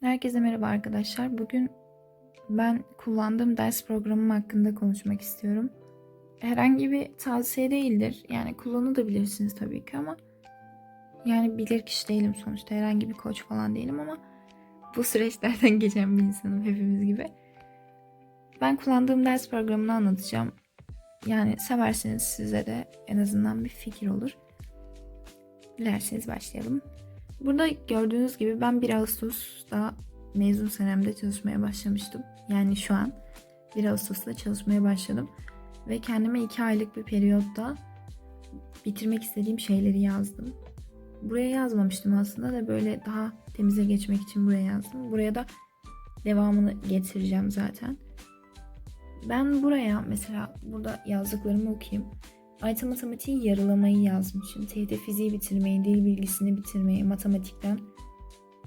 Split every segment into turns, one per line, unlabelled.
Herkese merhaba arkadaşlar. Bugün ben kullandığım ders programım hakkında konuşmak istiyorum. Herhangi bir tavsiye değildir. Yani kullanabilirsiniz tabii ki ama yani bilir kişi değilim sonuçta. Herhangi bir koç falan değilim ama bu süreçlerden geçen bir insanım hepimiz gibi. Ben kullandığım ders programını anlatacağım. Yani severseniz size de en azından bir fikir olur. Dilerseniz başlayalım. Burada gördüğünüz gibi ben 1 Ağustos'ta mezun senemde çalışmaya başlamıştım. Yani şu an 1 Ağustos'ta çalışmaya başladım. Ve kendime 2 aylık bir periyotta bitirmek istediğim şeyleri yazdım. Buraya yazmamıştım aslında da böyle daha temize geçmek için buraya yazdım. Buraya da devamını getireceğim zaten. Ben buraya mesela burada yazdıklarımı okuyayım. Ayta matematiği yarılamayı yazmışım. TYT fiziği bitirmeyi, dil bilgisini bitirmeyi, matematikten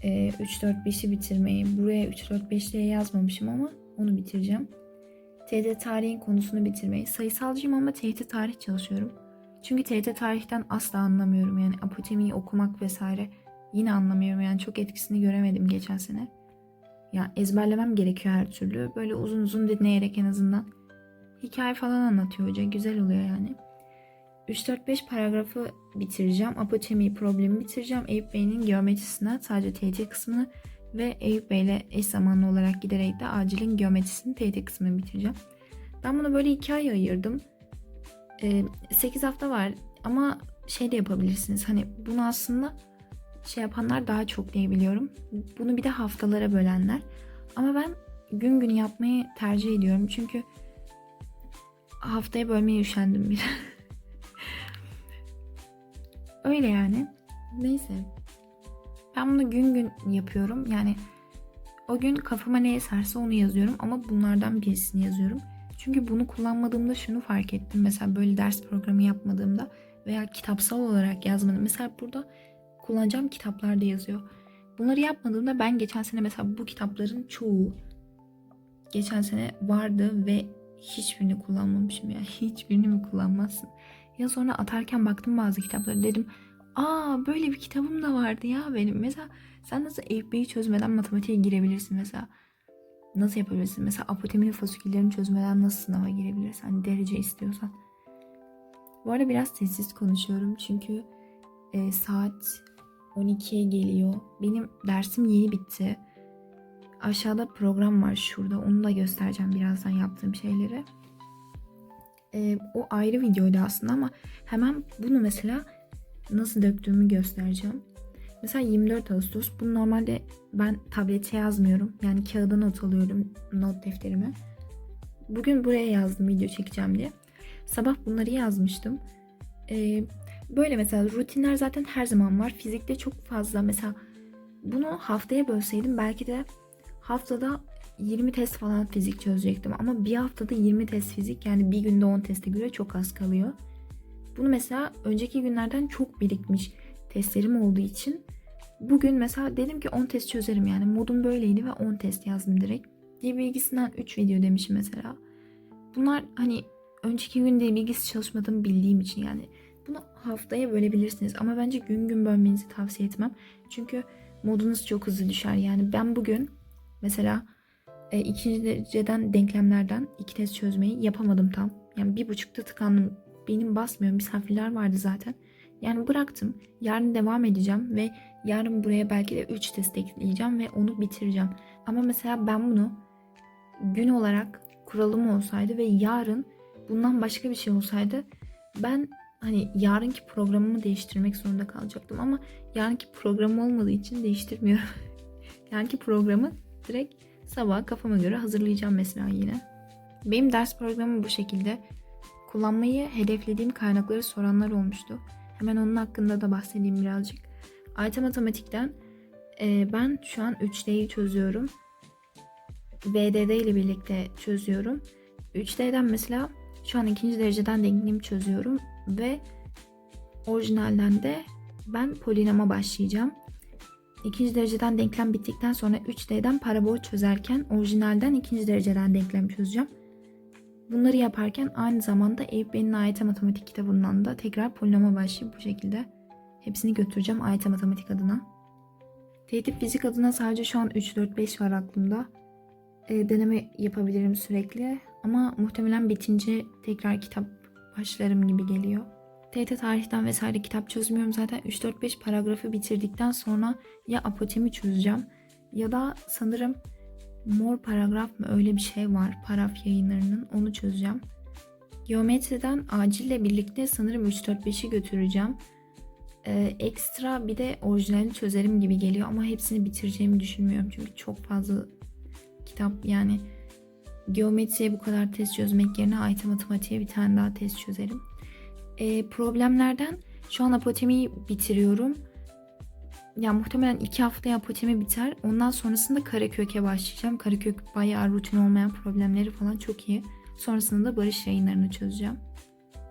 e, 3-4-5'i bitirmeyi. Buraya 3-4-5 diye yazmamışım ama onu bitireceğim. TYT tarihin konusunu bitirmeyi. Sayısalcıyım ama TYT tarih çalışıyorum. Çünkü TYT tarihten asla anlamıyorum. Yani apotemiyi okumak vesaire yine anlamıyorum. Yani çok etkisini göremedim geçen sene. Ya ezberlemem gerekiyor her türlü. Böyle uzun uzun dinleyerek en azından. Hikaye falan anlatıyor hoca. Güzel oluyor yani. 3-4-5 paragrafı bitireceğim. Apotemi problemi bitireceğim. Eyüp Bey'in geometrisine sadece TYT kısmını ve Eyüp Bey ile eş zamanlı olarak giderek de acilin geometrisinin TYT kısmını bitireceğim. Ben bunu böyle iki ay ayırdım. Ee, 8 hafta var ama şey de yapabilirsiniz. Hani bunu aslında şey yapanlar daha çok diye biliyorum. Bunu bir de haftalara bölenler. Ama ben gün gün yapmayı tercih ediyorum. Çünkü haftaya bölmeye üşendim bir. Öyle yani. Neyse. Ben bunu gün gün yapıyorum. Yani o gün kafama ne eserse onu yazıyorum ama bunlardan birisini yazıyorum. Çünkü bunu kullanmadığımda şunu fark ettim. Mesela böyle ders programı yapmadığımda veya kitapsal olarak yazmadım. Mesela burada kullanacağım kitaplarda yazıyor. Bunları yapmadığımda ben geçen sene mesela bu kitapların çoğu geçen sene vardı ve hiçbirini kullanmamışım ya. Hiçbirini mi kullanmazsın? Ya sonra atarken baktım bazı kitaplara dedim aa böyle bir kitabım da vardı ya benim. Mesela sen nasıl Bey'i çözmeden matematiğe girebilirsin mesela. Nasıl yapabilirsin? Mesela apoteminin fasiküllerini çözmeden nasıl sınava girebilirsin? Hani derece istiyorsan. Bu arada biraz sessiz konuşuyorum çünkü e, saat 12'ye geliyor. Benim dersim yeni bitti. Aşağıda program var şurada. Onu da göstereceğim birazdan yaptığım şeyleri. E, o ayrı videoydu aslında ama hemen bunu mesela nasıl döktüğümü göstereceğim. Mesela 24 Ağustos. Bunu normalde ben tablete yazmıyorum. Yani kağıda not alıyorum not defterime. Bugün buraya yazdım video çekeceğim diye. Sabah bunları yazmıştım. Ee, böyle mesela rutinler zaten her zaman var. Fizikte çok fazla mesela bunu haftaya bölseydim belki de haftada 20 test falan fizik çözecektim. Ama bir haftada 20 test fizik yani bir günde 10 teste göre çok az kalıyor. Bunu mesela önceki günlerden çok birikmiş testlerim olduğu için bugün mesela dedim ki 10 test çözerim yani modum böyleydi ve 10 test yazdım direkt. Dil bilgisinden 3 video demişim mesela. Bunlar hani önceki gün dil bilgisi çalışmadığımı bildiğim için yani bunu haftaya bölebilirsiniz ama bence gün gün bölmenizi tavsiye etmem. Çünkü modunuz çok hızlı düşer. Yani ben bugün mesela e, ikinci dereceden denklemlerden iki test çözmeyi yapamadım tam. Yani bir buçukta tıkandım. Benim basmıyor. Misafirler vardı zaten. Yani bıraktım. Yarın devam edeceğim ve yarın buraya belki de 3 test ekleyeceğim ve onu bitireceğim. Ama mesela ben bunu gün olarak kuralım olsaydı ve yarın bundan başka bir şey olsaydı ben hani yarınki programımı değiştirmek zorunda kalacaktım ama yarınki program olmadığı için değiştirmiyorum. yarınki programı direkt sabah kafama göre hazırlayacağım mesela yine. Benim ders programım bu şekilde. Kullanmayı hedeflediğim kaynakları soranlar olmuştu. Hemen onun hakkında da bahsedeyim birazcık. Ayta Matematik'ten e, ben şu an 3D'yi çözüyorum. VDD ile birlikte çözüyorum. 3D'den mesela şu an ikinci dereceden denklemi çözüyorum ve orijinalden de ben polinoma başlayacağım. İkinci dereceden denklem bittikten sonra 3D'den parabol çözerken orijinalden ikinci dereceden denklem çözeceğim. Bunları yaparken aynı zamanda Eyüp Bey'in AYT Matematik kitabından da tekrar polinoma başlayıp bu şekilde hepsini götüreceğim AYT Matematik adına. Tehdit fizik adına sadece şu an 3-4-5 var aklımda. E, deneme yapabilirim sürekli. Ama muhtemelen bitince tekrar kitap başlarım gibi geliyor. TET tarihten vesaire kitap çözmüyorum zaten 3-4-5 paragrafı bitirdikten sonra ya apotemi çözeceğim ya da sanırım mor paragraf mı öyle bir şey var paraf yayınlarının onu çözeceğim. Geometriden acille birlikte sanırım 3-4-5'i götüreceğim. Ee, ekstra bir de orijinali çözerim gibi geliyor ama hepsini bitireceğimi düşünmüyorum. Çünkü çok fazla kitap yani geometriye bu kadar test çözmek yerine IT matematiğe bir tane daha test çözerim. Ee, problemlerden şu an apotemiyi bitiriyorum. Ya muhtemelen iki haftaya apotemi biter. Ondan sonrasında Karakök'e başlayacağım. Karakök bayağı rutin olmayan problemleri falan çok iyi. Sonrasında da barış yayınlarını çözeceğim.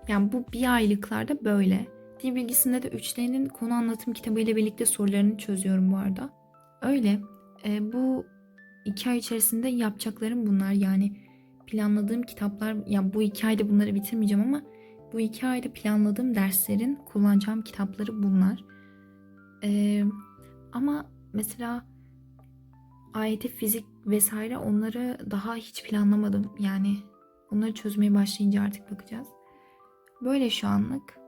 Yani bu bir aylıklarda böyle. Dil bilgisinde de 3D'nin konu anlatım kitabı ile birlikte sorularını çözüyorum bu arada. Öyle. E, bu iki ay içerisinde yapacaklarım bunlar. Yani planladığım kitaplar, yani bu iki ayda bunları bitirmeyeceğim ama bu iki ayda planladığım derslerin kullanacağım kitapları bunlar. E, ama mesela AYT fizik vesaire onları daha hiç planlamadım. Yani onları çözmeye başlayınca artık bakacağız. Böyle şu anlık.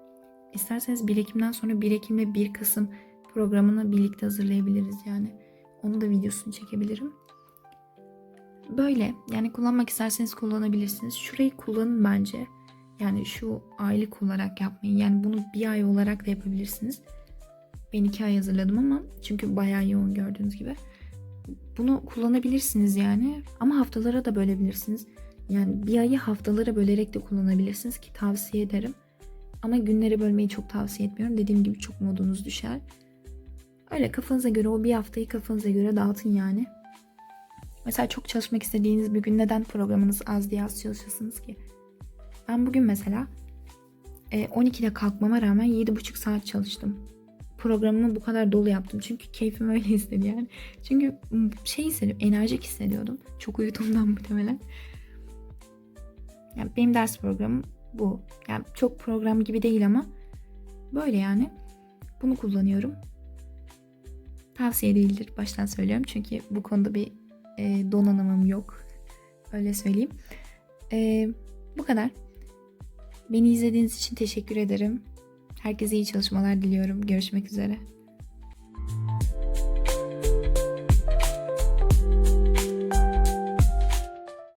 İsterseniz 1 Ekim'den sonra 1 Ekim ve 1 Kasım programını birlikte hazırlayabiliriz yani. Onu da videosunu çekebilirim. Böyle yani kullanmak isterseniz kullanabilirsiniz. Şurayı kullanın bence. Yani şu aylık olarak yapmayın. Yani bunu bir ay olarak da yapabilirsiniz. Ben iki ay hazırladım ama çünkü bayağı yoğun gördüğünüz gibi. Bunu kullanabilirsiniz yani. Ama haftalara da bölebilirsiniz. Yani bir ayı haftalara bölerek de kullanabilirsiniz ki tavsiye ederim. Ama günleri bölmeyi çok tavsiye etmiyorum. Dediğim gibi çok modunuz düşer. Öyle kafanıza göre o bir haftayı kafanıza göre dağıtın yani. Mesela çok çalışmak istediğiniz bir gün neden programınız az diye az çalışırsınız ki? Ben bugün mesela 12'de kalkmama rağmen 7,5 saat çalıştım. Programımı bu kadar dolu yaptım. Çünkü keyfim öyle istedi yani. Çünkü şey hissediyorum, enerjik hissediyordum. Çok uyuduğumdan muhtemelen. Yani benim ders programım bu. Yani çok program gibi değil ama böyle yani. Bunu kullanıyorum. Tavsiye değildir baştan söylüyorum. Çünkü bu konuda bir e, donanımım yok. Öyle söyleyeyim. E, bu kadar. Beni izlediğiniz için teşekkür ederim. Herkese iyi çalışmalar diliyorum. Görüşmek üzere.